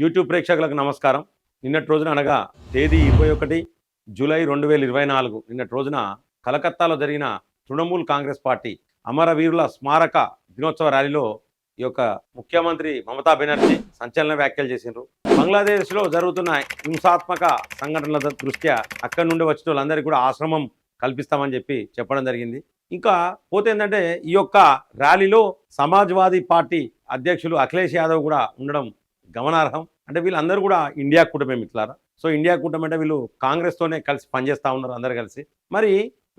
YouTube ప్రేక్షకులకు నమస్కారం. నిన్నటి రోజున అనగా తేదీ ఇరవై ఒకటి జూలై రెండు వేల ఇరవై నాలుగు నిన్నటి రోజున కలకత్తాలో జరిగిన తృణమూల్ కాంగ్రెస్ పార్టీ అమరవీరుల స్మారక దినోత్సవ ర్యాలీలో ఈ యొక్క ముఖ్యమంత్రి మమతా బెనర్జీ సంచలన వ్యాఖ్యలు చేసిండ్రు. బంగ్లాదేశ్లో జరుగుతున్న హింసాత్మక సంఘటనల దృష్ట్యా అక్కడి నుండి వచ్చిన వాళ్ళందరికీ కూడా ఆశ్రమం కల్పిస్తామని చెప్పి చెప్పడం జరిగింది. ఇంకా పోతే ఏంటంటే ఈ యొక్క ర్యాలీలో సమాజ్వాదీ పార్టీ అధ్యక్షులు అఖిలేష్ యాదవ్ కూడా ఉండడం గమనార్హం. అంటే వీళ్ళందరూ కూడా ఇండియా కూటమి మిత్రులారా? సో ఇండియా కూటమి అంటే వీళ్ళు కాంగ్రెస్తోనే కలిసి పనిచేస్తూ ఉన్నారు అందరు కలిసి. మరి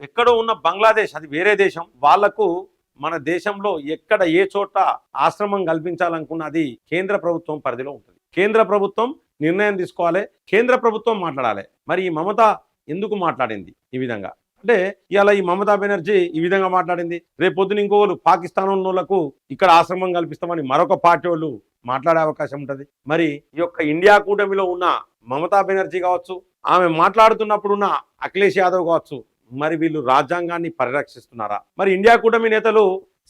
ఎక్కడో ఉన్న బంగ్లాదేశ్ అది వేరే దేశం వాళ్ళకు మన దేశంలో ఎక్కడ ఏ చోట ఆశ్రమం కల్పించాలనుకున్న అది కేంద్ర ప్రభుత్వం పరిధిలో ఉంటుంది. కేంద్ర ప్రభుత్వం నిర్ణయం తీసుకోవాలి కేంద్ర ప్రభుత్వం మాట్లాడాలి. మరి ఈ మమత ఎందుకు మాట్లాడింది ఈ విధంగా? అంటే ఇవాళ ఈ మమతా బెనర్జీ ఈ విధంగా మాట్లాడింది. రేపొద్దున ఇంకోళ్ళు పాకిస్తాన్ ఉన్నోళ్ళకు ఇక్కడ ఆశ్రమం కల్పిస్తామని మరొక పార్టీ వాళ్ళు మాట్లాడే అవకాశం ఉంటుంది. మరి ఈ యొక్క ఇండియా కూటమిలో ఉన్న మమతా బెనర్జీ కావచ్చు ఆమె మాట్లాడుతున్నప్పుడు ఉన్న అఖిలేష్ యాదవ్ కావచ్చు మరి వీళ్ళు రాజ్యాంగాన్ని పరిరక్షిస్తున్నారా? మరి ఇండియా కూటమి నేతలు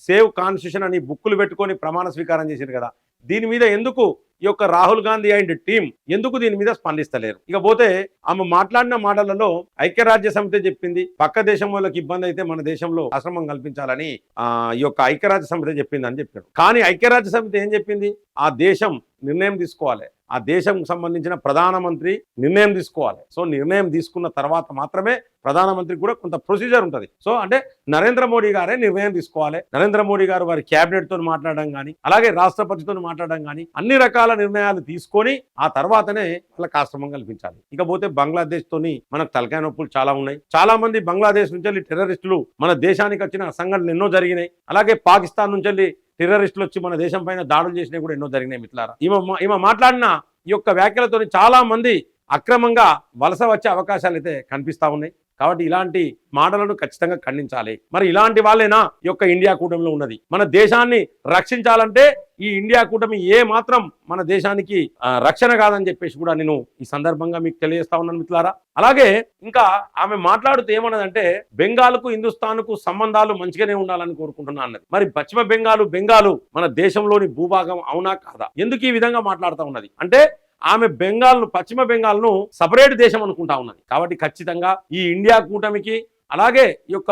సేవ్ కాన్స్టిట్యూషన్ అని బుక్కులు పెట్టుకొని ప్రమాణ స్వీకారం చేశారు కదా. దీని మీద ఎందుకు ఈ యొక్క రాహుల్ గాంధీ అండ్ టీం ఎందుకు దీని మీద స్పందిస్తలేరు? ఇకపోతే ఆమె మాట్లాడిన మాటలలో ఐక్యరాజ్య సమితి చెప్పింది. పక్క దేశం వాళ్ళకి ఇబ్బంది అయితే మన దేశంలో ఆశ్రమం కల్పించాలని ఆ ఈ యొక్క ఐక్యరాజ్య సమితి చెప్పింది అని చెప్పాడు. కానీ ఐక్యరాజ్య సమితి ఏం చెప్పింది? ఆ దేశం నిర్ణయం తీసుకోవాలి. ఆ దేశం సంబంధించిన ప్రధానమంత్రి నిర్ణయం తీసుకోవాలి. సో నిర్ణయం తీసుకున్న తర్వాత మాత్రమే ప్రధానమంత్రి కూడా కొంత ప్రొసీజర్ ఉంటుంది. సో అంటే నరేంద్ర మోడీ గారే నిర్ణయం తీసుకోవాలి. నరేంద్ర మోడీ గారు వారి క్యాబినెట్తో మాట్లాడడం కానీ అలాగే రాష్ట్రపతితో మాట్లాడడం కానీ అన్ని రకాల నిర్ణయాలు తీసుకొని ఆ తర్వాతనే వాళ్ళకి ఆశ్రమం కల్పించాలి. ఇకపోతే బంగ్లాదేశ్ తోని మనకు తలకాయ నొప్పులు చాలా ఉన్నాయి. చాలా మంది బంగ్లాదేశ్ నుంచి వెళ్ళి టెర్రరిస్టులు మన దేశానికి వచ్చిన సంఘటనలు ఎన్నో జరిగినాయి. అలాగే పాకిస్తాన్ నుంచి వెళ్ళి టెర్రరిస్టులు వచ్చి మన దేశం పైన దాడులు చేసినవి కూడా ఎన్నో జరిగినాయి మిత్రులారా. ఈమె ఈమె మాట్లాడిన ఈ యొక్క వ్యాఖ్యలతో చాలా మంది అక్రమంగా వలస వచ్చే అవకాశాలు అయితే కనిపిస్తా ఉన్నాయి. కాబట్టి ఇలాంటి మాటలను ఖచ్చితంగా ఖండించాలి. మరి ఇలాంటి వాళ్ళేనా? ఈ యొక్క ఇండియా కూటమిలో ఉన్నది. మన దేశాన్ని రక్షించాలంటే ఈ ఇండియా కూటమి ఏ మాత్రం మన దేశానికి రక్షణ కాదని చెప్పేసి కూడా నేను ఈ సందర్భంగా మీకు తెలియజేస్తా ఉన్నాను మిత్రులారా. అలాగే ఇంకా ఆమె మాట్లాడుతూ ఏమన్నదంటే బెంగాల్కు హిందుస్థాన్కు సంబంధాలు మంచిగానే ఉండాలని కోరుకుంటున్నా అన్నది. మరి పశ్చిమ బెంగాలు బెంగాలు మన దేశంలోని భూభాగం అవునా కాదా? ఎందుకు ఈ విధంగా మాట్లాడుతూ ఉన్నది? అంటే ఆమె బెంగాల్ను పశ్చిమ బెంగాల్ను సపరేట్ దేశం అనుకుంటా ఉన్నది. కాబట్టి ఖచ్చితంగా ఈ ఇండియా కూటమికి అలాగే ఈ యొక్క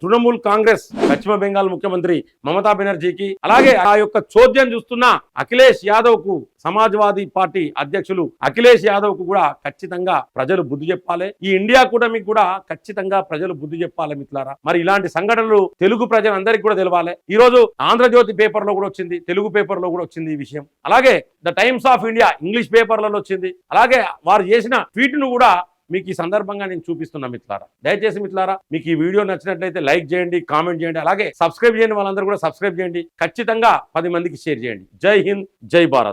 తృణమూల్ కాంగ్రెస్ పశ్చిమ బెంగాల్ ముఖ్యమంత్రి మమతా బెనర్జీకి అలాగే ఆ యొక్క చోద్యం చూస్తున్న అఖిలేష్ యాదవ్కు సమాజ్వాదీ పార్టీ అధ్యక్షులు అఖిలేష్ యాదవ్కు కూడా ఖచ్చితంగా ప్రజలు బుద్ధి చెప్పాలి. ఈ ఇండియా కూటమికి కూడా ఖచ్చితంగా ప్రజలు బుద్ధి చెప్పాలి మిత్రులారా. మరి ఇలాంటి సంఘటనలు తెలుగు ప్రజలందరికీ కూడా తెలవాలి. ఈ రోజు ఆంధ్రజ్యోతి పేపర్లో కూడా వచ్చింది తెలుగు పేపర్లో కూడా వచ్చింది ఈ విషయం. అలాగే the Times of India English పేపర్లలో వచ్చింది. అలాగే వారు చేసిన ట్వీట్ను కూడా మీకు ఈ సందర్భంగా నేను చూపిస్తున్నా మిత్రులారా దయచేసి మిత్రులారా మీకు ఈ వీడియో నచ్చినట్లయితే లైక్ చేయండి కామెంట్ చేయండి అలాగే సబ్స్క్రైబ్ చేయండి వాళ్ళందరూ కూడా సబ్స్క్రైబ్ చేయండి. ఖచ్చితంగా పది మందికి షేర్ చేయండి. జై హింద్ జై భారత్.